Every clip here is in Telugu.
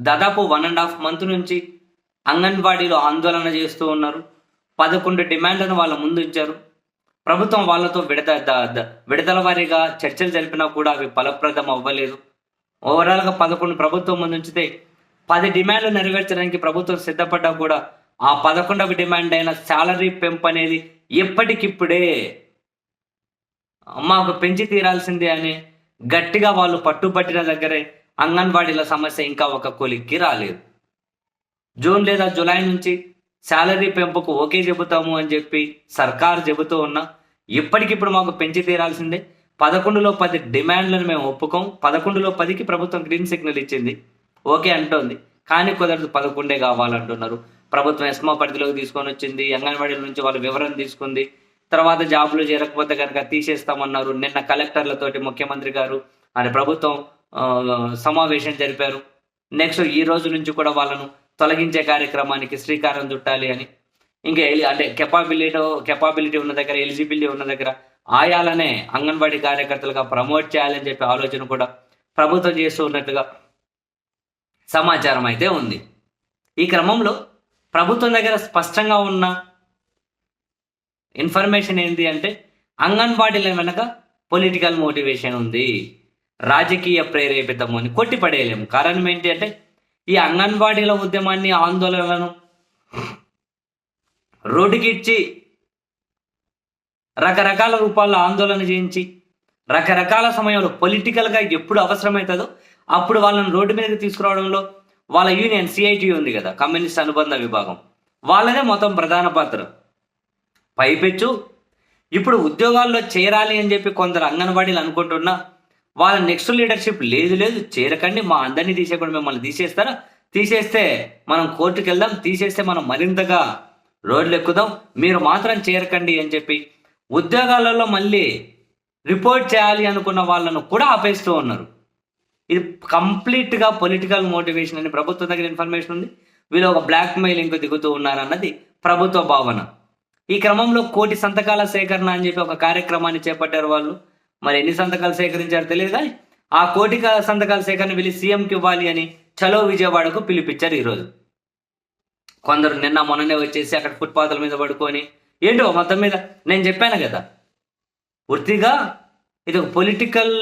దాదాపు వన్ అండ్ హాఫ్ మంత్ నుంచి అంగన్వాడీలో ఆందోళన చేస్తూ ఉన్నారు. పదకొండు డిమాండ్లను వాళ్ళ ముందు ఉంచారు. ప్రభుత్వం వాళ్ళతో విడత విడతల వారీగా చర్చలు జరిపినా కూడా అవి ఫలప్రదం అవ్వలేదు. ఓవరాల్గా పదకొండు ప్రభుత్వం ముందు ఉంచితే పది డిమాండ్లు నెరవేర్చడానికి ప్రభుత్వం సిద్ధపడ్డా కూడా ఆ పదకొండవ డిమాండ్ అయిన శాలరీ పెంపు అనేది ఎప్పటికిప్పుడే మాకు పెంచి తీరాల్సిందే అని గట్టిగా వాళ్ళు పట్టుబట్టిన దగ్గరే అంగన్వాడీల సమస్య ఇంకా ఒక కొలిక్కి రాలేదు. జూన్ లేదా జూలై నుంచి శాలరీ పెంపుకు ఓకే చెబుతాము అని చెప్పి సర్కార్ చెబుతూ ఉన్నా ఇప్పటికిప్పుడు మాకు పెంచి తీరాల్సిందే. పదకొండులో పది డిమాండ్లను మేము ఒప్పుకోం. పదకొండులో పదికి ప్రభుత్వం గ్రీన్ సిగ్నల్ ఇచ్చింది. ఓకే అంటోంది. కానీ కుదరదు పదకొండే కావాలంటున్నారు. ప్రభుత్వం ఎస్మా పరిధిలోకి తీసుకొని వచ్చింది. అంగన్వాడీల నుంచి వాళ్ళ వివరణ తీసుకుంది. తర్వాత జాబులు చేరకపోతే కనుక తీసేస్తామన్నారు. నిన్న కలెక్టర్లతోటి ముఖ్యమంత్రి గారు. అని ప్రభుత్వం సమావేశం జరిపారు. నెక్స్ట్ ఈ రోజు నుంచి కూడా వాళ్ళను తొలగించే కార్యక్రమానికి శ్రీకారం చుట్టాలి అని. ఇంకా ఎలి- అంటే కెపాబిలిటీ కెపాబిలిటీ ఉన్న దగ్గర ఎలిజిబిలిటీ ఉన్న దగ్గర ఆయాలనే అంగన్వాడీ కార్యకర్తలుగా ప్రమోట్ చేయాలని చెప్పి ఆలోచన కూడా ప్రభుత్వం చేస్తూ ఉన్నట్లుగా సమాచారం అయితే ఉంది. ఈ క్రమంలో ప్రభుత్వం దగ్గర స్పష్టంగా ఉన్న ఇన్ఫర్మేషన్ ఏంటి అంటే అంగన్వాడీల వెనక పొలిటికల్ మోటివేషన్ ఉంది. రాజకీయ ప్రేరేపితము అని కొట్టిపడేయలేము. కారణం ఏంటి అంటే ఈ అంగన్వాడీల ఉద్యమాన్ని ఆందోళనలను రోడ్డుకిచ్చి రకరకాల రూపాల్లో ఆందోళన చేయించి రకరకాల సమయంలో పొలిటికల్గా ఎప్పుడు అవసరమవుతుందో అప్పుడు వాళ్ళని రోడ్డు మీదకి తీసుకురావడంలో వాళ్ళ యూనియన్ సిఐటి ఉంది కదా కమ్యూనిస్ట్ అనుబంధ విభాగం. వాళ్ళదే మొత్తం ప్రధాన పాత్ర. పైపెచ్చు. ఇప్పుడు ఉద్యోగాల్లో చేరాలి అని చెప్పి కొందరు అంగన్వాడీలు అనుకుంటున్నా వాళ్ళ నెక్స్ట్ లీడర్షిప్ లేదు లేదు చేరకండి మా అందరినీ తీసేయకుండా మిమ్మల్ని తీసేస్తారా తీసేస్తే మనం కోర్టుకు వెళ్దాం తీసేస్తే మనం మరింతగా రోడ్లు ఎక్కుదాం మీరు మాత్రం చేరకండి అని చెప్పి ఉద్యోగాలలో మళ్ళీ రిపోర్ట్ చేయాలి అనుకున్న వాళ్ళను కూడా ఆపేస్తూ ఉన్నారు. ఇది కంప్లీట్గా పొలిటికల్ మోటివేషన్ అని ప్రభుత్వం దగ్గర ఇన్ఫర్మేషన్ ఉంది. వీళ్ళు ఒక బ్లాక్ మెయిలింగ్ దిగుతూ ఉన్నారన్నది ప్రభుత్వ భావన. ఈ క్రమంలో కోటి సంతకాల సేకరణ అని చెప్పి ఒక కార్యక్రమాన్ని చేపట్టారు వాళ్ళు. మరి ఎన్ని సంతకాలు సేకరించారు తెలియదు ఆ కోటి సంతకాల సేకరణ వెళ్ళి సీఎంకి ఇవ్వాలి అని చలో విజయవాడకు పిలిపించారు ఈరోజు. కొందరు నిన్న మొన్ననే వచ్చేసి అక్కడ ఫుట్పాత్ల మీద పడుకొని ఏంటో మొత్తం మీద? నేను చెప్పాను కదా. పూర్తిగా ఇది ఒక పొలిటికల్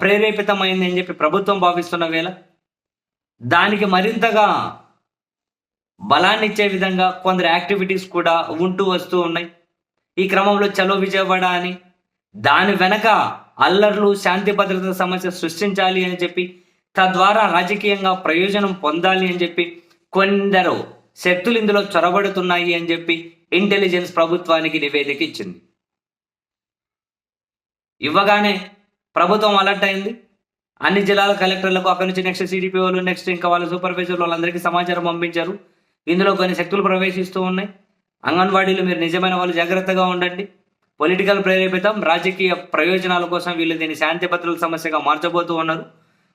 ప్రేరేపితమైంది అని చెప్పి ప్రభుత్వం భావిస్తున్న వేళ దానికి మరింతగా బలాన్ని ఇచ్చే విధంగా కొందరు యాక్టివిటీస్ కూడా ఉంటూ వస్తూ ఉన్నాయి. ఈ క్రమంలో చలో విజయవాడ అని దాని వెనక అల్లర్లు శాంతి భద్రత సమస్య సృష్టించాలి అని చెప్పి తద్వారా రాజకీయంగా ప్రయోజనం పొందాలి అని చెప్పి కొందరు శక్తులు ఇందులో చొరబడుతున్నాయి అని చెప్పి ఇంటెలిజెన్స్ ప్రభుత్వానికి నివేదిక ఇచ్చింది. ఇవ్వగానే ప్రభుత్వం అలర్ట్ అయింది. అన్ని జిల్లాల కలెక్టర్లకు అక్కడి నుంచి నెక్స్ట్ సిడిపిఓలు నెక్స్ట్ ఇంకా వాళ్ళ సూపర్వైజర్లు వాళ్ళందరికీ సమాచారం పంపించారు. ఇందులో కొన్ని శక్తులు ప్రవేశిస్తూ ఉన్నాయి. అంగన్వాడీలు మీరు నిజమైన వాళ్ళు జాగ్రత్తగా ఉండండి. పొలిటికల్ ప్రేరేపితం రాజకీయ ప్రయోజనాల కోసం వీళ్ళు దీన్ని శాంతి భద్రతల సమస్యగా మార్చబోతూ ఉన్నారు.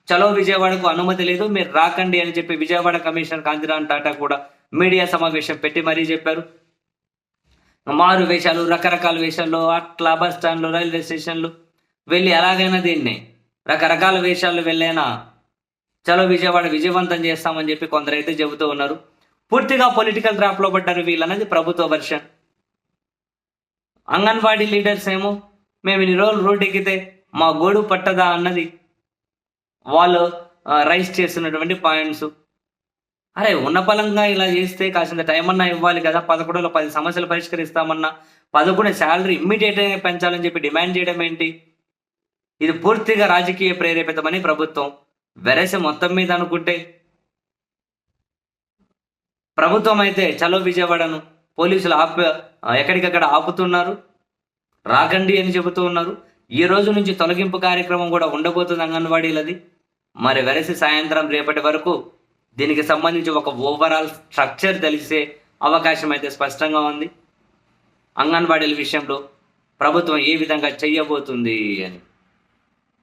చలో విజయవాడకు అనుమతి లేదు మీరు రాకండి అని చెప్పి విజయవాడ కమిషనర్ కాంతిరామ్ టాటా కూడా మీడియా సమావేశం పెట్టి మరీ చెప్పారు. మారు వేషాలు రకరకాల వేషాల్లో అట్లా బస్ స్టాండ్లు రైల్వే స్టేషన్లు వెళ్ళి ఎలాగైనా దీన్ని రకరకాల వేషాలు వెళ్ళైనా చలో విజయవాడ విజయవంతం చేస్తామని చెప్పి కొందరైతే చెబుతూ ఉన్నారు. పూర్తిగా పొలిటికల్ ట్రాప్లో పడ్డారు వీళ్ళన్నది ప్రభుత్వ వర్షన్. అంగన్వాడీ లీడర్స్ ఏమో మేము ఇన్ని రోజులు రోడ్డు ఎక్కితే మా గోడు పట్టదా? అన్నది వాళ్ళు రైస్ చేస్తున్నటువంటి పాయింట్స్. అరే ఉన్నపలంగా ఇలా చేస్తే కాసింత టైం అన్నా ఇవ్వాలి కదా పదకొండులో పది సమస్యలు పరిష్కరిస్తామన్నా పదకొండు శాలరీ ఇమ్మీడియట్గా పెంచాలని చెప్పి డిమాండ్ చేయడం ఏంటి? ఇది పూర్తిగా రాజకీయ ప్రేరేపితమని ప్రభుత్వం వెరస మొత్తం మీద అనుకుంటే. ప్రభుత్వం అయితే చలో విజయవాడను పోలీసులు ఆప ఎక్కడికక్కడ ఆపుతున్నారు? రాకండి అని చెబుతూ ఉన్నారు. ఈ రోజు నుంచి తొలగింపు కార్యక్రమం కూడా ఉండబోతుంది అంగన్వాడీలది. మరి వెరసి సాయంత్రం రేపటి వరకు దీనికి సంబంధించి ఒక ఓవరాల్ స్ట్రక్చర్ తెలిసే అవకాశం అయితే స్పష్టంగా ఉంది. అంగన్వాడీల విషయంలో ప్రభుత్వం ఏ విధంగా చెయ్యబోతుంది అని.